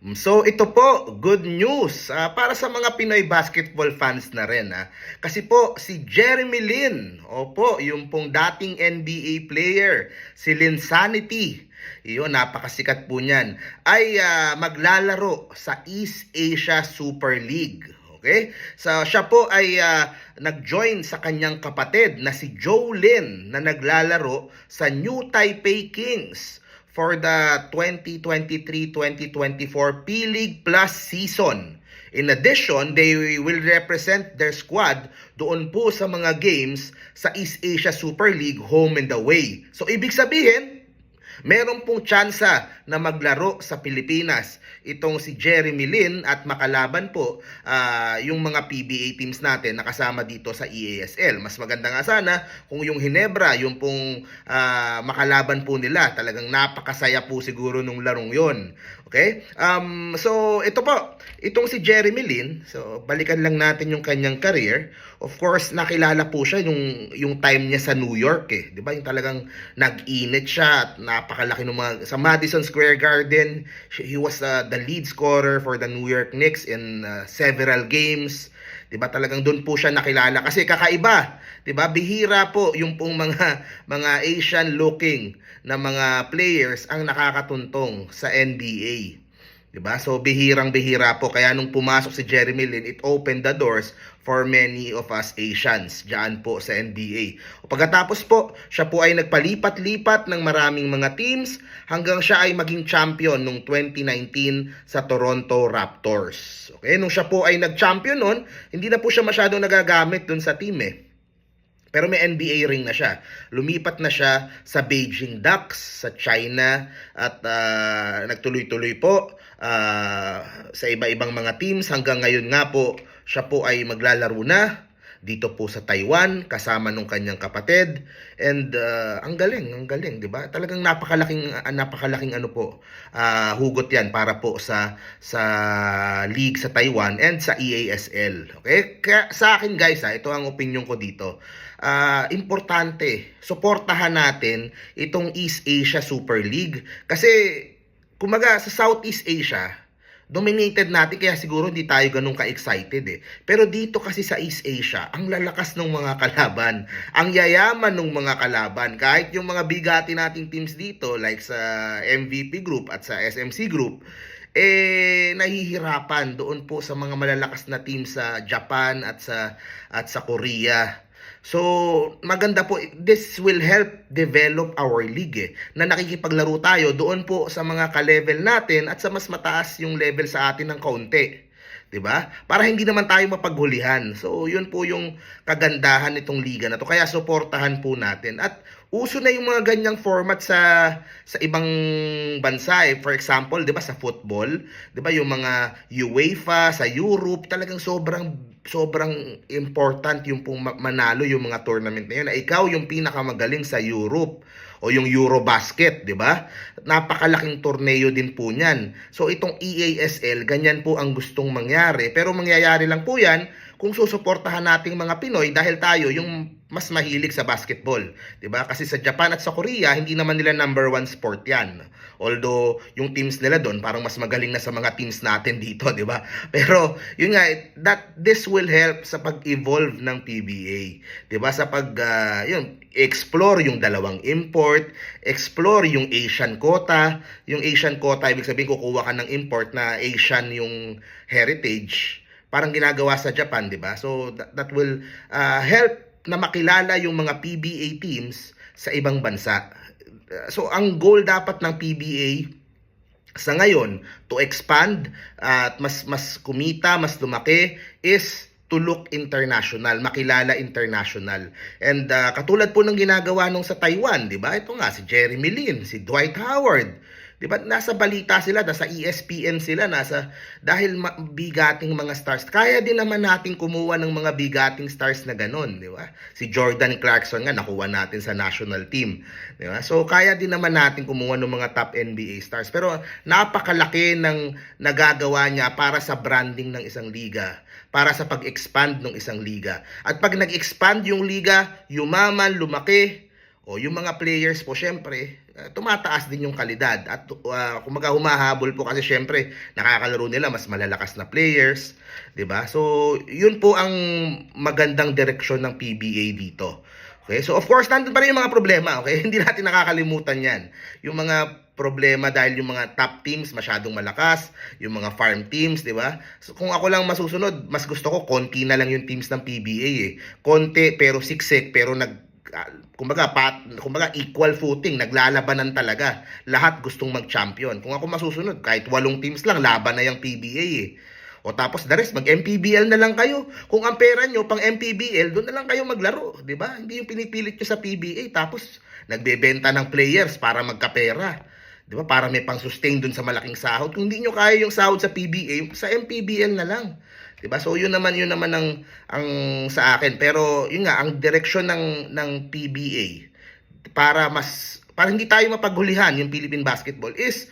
So ito po, good news ah, para sa mga Pinoy basketball fans na rin. ah. Kasi po si Jeremy Lin, opo, yung pong dating NBA player, si Lin Sanity, yun, napakasikat po niyan, ay ah, maglalaro sa East Asia Super League. Okay? So siya po ay ah, nag-join sa kanyang kapatid na si Joe Lin na naglalaro sa New Taipei Kings for the 2023-2024 P-League Plus season. In addition, they will represent their squad doon po sa mga games sa East Asia Super League home and away. So ibig sabihin, meron pong tsansa na maglaro sa Pilipinas. Itong si Jeremy Lin at makalaban po ah, yung mga PBA teams natin na kasama dito sa EASL. Mas maganda nga sana kung yung Hinebra, yung pong ah, makalaban po nila. Talagang napakasaya po siguro nung larong yon. Okay? Um, so, ito po. Itong si Jeremy Lin, so balikan lang natin yung kanyang career. Of course, nakilala po siya yung, yung time niya sa New York eh. Di ba? Yung talagang nag-init siya at napakalaki ng mga... Sa Madison Square Garden, he was uh, the lead scorer for the New York Knicks in uh, several games. 'Di ba talagang doon po siya nakilala kasi kakaiba, 'di ba? Bihira po yung pong mga mga Asian looking na mga players ang nakakatuntong sa NBA. 'Di ba? So bihirang-bihira po kaya nung pumasok si Jeremy Lin, it opened the doors for many of us Asians diyan po sa NBA. O pagkatapos po, siya po ay nagpalipat-lipat ng maraming mga teams hanggang siya ay maging champion nung 2019 sa Toronto Raptors. Okay, nung siya po ay nag-champion noon, hindi na po siya masyadong nagagamit dun sa team eh. Pero may NBA ring na siya. Lumipat na siya sa Beijing Ducks sa China at ah, nagtuloy-tuloy po ah, sa iba-ibang mga teams hanggang ngayon nga po siya po ay maglalaro na dito po sa Taiwan kasama nung kanyang kapatid. And ah, ang galing ang galing 'di ba? Talagang napakalaking ah, napakalaking ano po ah, hugot 'yan para po sa sa league sa Taiwan and sa EASL okay? Kaya sa akin guys ha ito ang opinion ko dito. Ah, importante suportahan natin itong East Asia Super League. Kasi kumaga sa Southeast Asia dominated natin kaya siguro hindi tayo ganun ka-excited eh. Pero dito kasi sa East Asia, ang lalakas ng mga kalaban, ang yayaman ng mga kalaban, kahit yung mga bigati nating teams dito like sa MVP Group at sa SMC Group, eh nahihirapan doon po sa mga malalakas na team sa Japan at sa at sa Korea. So, maganda po, this will help develop our league eh, na nakikipaglaro tayo doon po sa mga ka-level natin at sa mas mataas yung level sa atin ng kaunti. 'Di ba? Para hindi naman tayo mapaghulihan. So, yun po yung kagandahan nitong liga na to. Kaya suportahan po natin. At uso na yung mga ganyang format sa sa ibang bansa eh. For example, 'di ba sa football, 'di ba yung mga UEFA sa Europe, talagang sobrang sobrang important yung pong ma- manalo yung mga tournament na yun. Na ikaw yung pinakamagaling sa Europe o yung Eurobasket, 'di ba? Napakalaking torneo din po niyan. So itong EASL, ganyan po ang gustong mangyari. Pero mangyayari lang po 'yan kung susuportahan nating mga Pinoy dahil tayo yung mas mahilig sa basketball, 'di ba? Kasi sa Japan at sa Korea, hindi naman nila number one sport 'yan. Although yung teams nila doon parang mas magaling na sa mga teams natin dito, 'di ba? Pero yun nga that this will help sa pag-evolve ng PBA, 'di ba? Sa pag ah, yun explore yung dalawang import, explore yung Asian quota. Yung Asian quota ibig sabihin kukuha ka ng import na Asian yung heritage parang ginagawa sa Japan, 'di ba? So that, that will uh, help na makilala yung mga PBA teams sa ibang bansa. Uh, So ang goal dapat ng PBA sa ngayon to expand uh, at mas mas kumita, mas lumaki is to look international, makilala international. And uh, katulad po ng ginagawa nung sa Taiwan, 'di ba? Ito nga si Jeremy Lin, si Dwight Howard, 'Di ba? Nasa balita sila, nasa ESPN sila, nasa dahil bigating mga stars. Kaya din naman natin kumuha ng mga bigating stars na ganun, 'di ba? Si Jordan Clarkson nga nakuha natin sa national team, 'di ba? So kaya din naman natin kumuha ng mga top NBA stars. Pero napakalaki ng nagagawa niya para sa branding ng isang liga, para sa pag-expand ng isang liga. At pag nag-expand yung liga, yumaman, lumaki, O yung mga players po, syempre, uh, tumataas din yung kalidad. At uh, kumaga humahabol po kasi syempre, nakakalaro nila mas malalakas na players. 'di ba So, yun po ang magandang direksyon ng PBA dito. Okay, so of course, nandun pa rin yung mga problema, okay? Hindi natin nakakalimutan yan. Yung mga problema dahil yung mga top teams masyadong malakas, yung mga farm teams, di ba? So, kung ako lang masusunod, mas gusto ko konti na lang yung teams ng PBA eh. Konti pero siksik pero nag ah, kumbaga pat, kumbaga equal footing, naglalabanan talaga. Lahat gustong mag-champion. Kung ako masusunod, kahit walong teams lang, laban na yung PBA eh. O tapos the rest, mag-MPBL na lang kayo. Kung ang pera nyo pang MPBL, doon na lang kayo maglaro. di ba? Hindi yung pinipilit nyo sa PBA. Tapos, nagbebenta ng players para magkapera. Di ba? Para may pang-sustain doon sa malaking sahod. Kung hindi nyo kaya yung sahod sa PBA, sa MPBL na lang. 'Di ba? So yun naman yun naman ang ang sa akin. Pero yun nga ang direksyon ng ng PBA para mas para hindi tayo mapaghulihan yung Philippine basketball is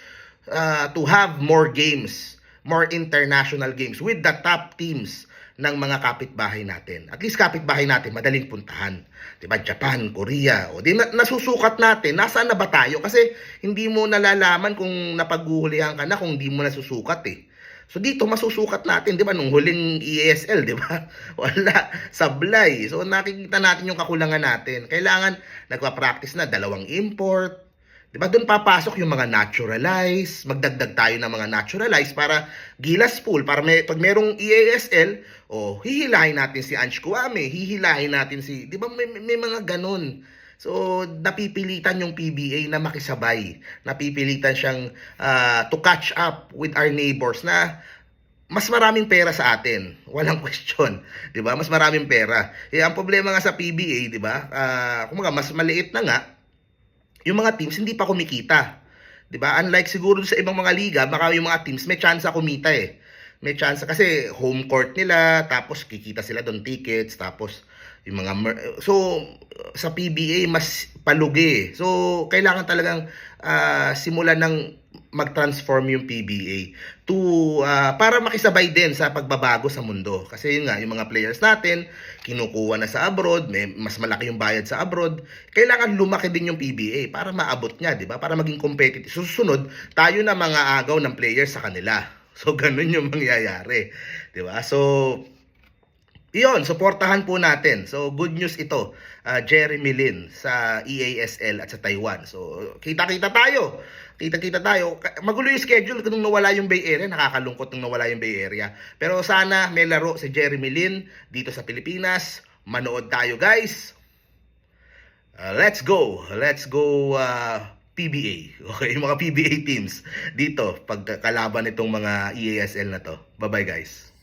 uh, to have more games, more international games with the top teams ng mga kapitbahay natin. At least kapitbahay natin, madaling puntahan. 'Di ba? Japan, Korea. O di na, nasusukat natin, nasaan na ba tayo? Kasi hindi mo nalalaman kung napaghuhulihan ka na kung hindi mo nasusukat eh. So dito masusukat natin, 'di ba, nung huling ESL, 'di ba? Wala sablay. So nakikita natin yung kakulangan natin. Kailangan nagpa-practice na dalawang import. 'Di ba? Doon papasok yung mga naturalize, magdagdag tayo ng mga naturalize para gilas pool para may pag merong EASL, oh, hihilahin natin si Ange Kuame, hihilahin natin si, 'di ba may, may mga ganun. So, napipilitan yung PBA na makisabay. Napipilitan siyang uh, to catch up with our neighbors na mas maraming pera sa atin. Walang question. 'Di ba Mas maraming pera. Eh, ang problema nga sa PBA, 'di ba uh, kumaga, mas maliit na nga, yung mga teams hindi pa kumikita. 'Di ba Unlike siguro sa ibang mga liga, baka yung mga teams may chance kumita eh. May chance kasi home court nila, tapos kikita sila doon tickets, tapos yung mga so sa PBA mas palugi. So kailangan talagang uh, simulan ng mag-transform yung PBA to uh, para makisabay din sa pagbabago sa mundo. Kasi yun nga, yung mga players natin, kinukuha na sa abroad, may mas malaki yung bayad sa abroad. Kailangan lumaki din yung PBA para maabot niya, 'di ba? Para maging competitive. Susunod, tayo na mga agaw ng players sa kanila. So ganun yung mangyayari, 'di ba? So iyon, suportahan po natin. So, good news ito, uh, Jeremy Lin sa EASL at sa Taiwan. So, kita-kita tayo. Kita-kita tayo. Magulo yung schedule nung nawala yung Bay Area. Nakakalungkot nung nawala yung Bay Area. Pero sana may laro si Jeremy Lin dito sa Pilipinas. Manood tayo, guys. Uh, let's go. Let's go uh, PBA. Okay, yung mga PBA teams dito pag kalaban itong mga EASL na to. Bye-bye, guys.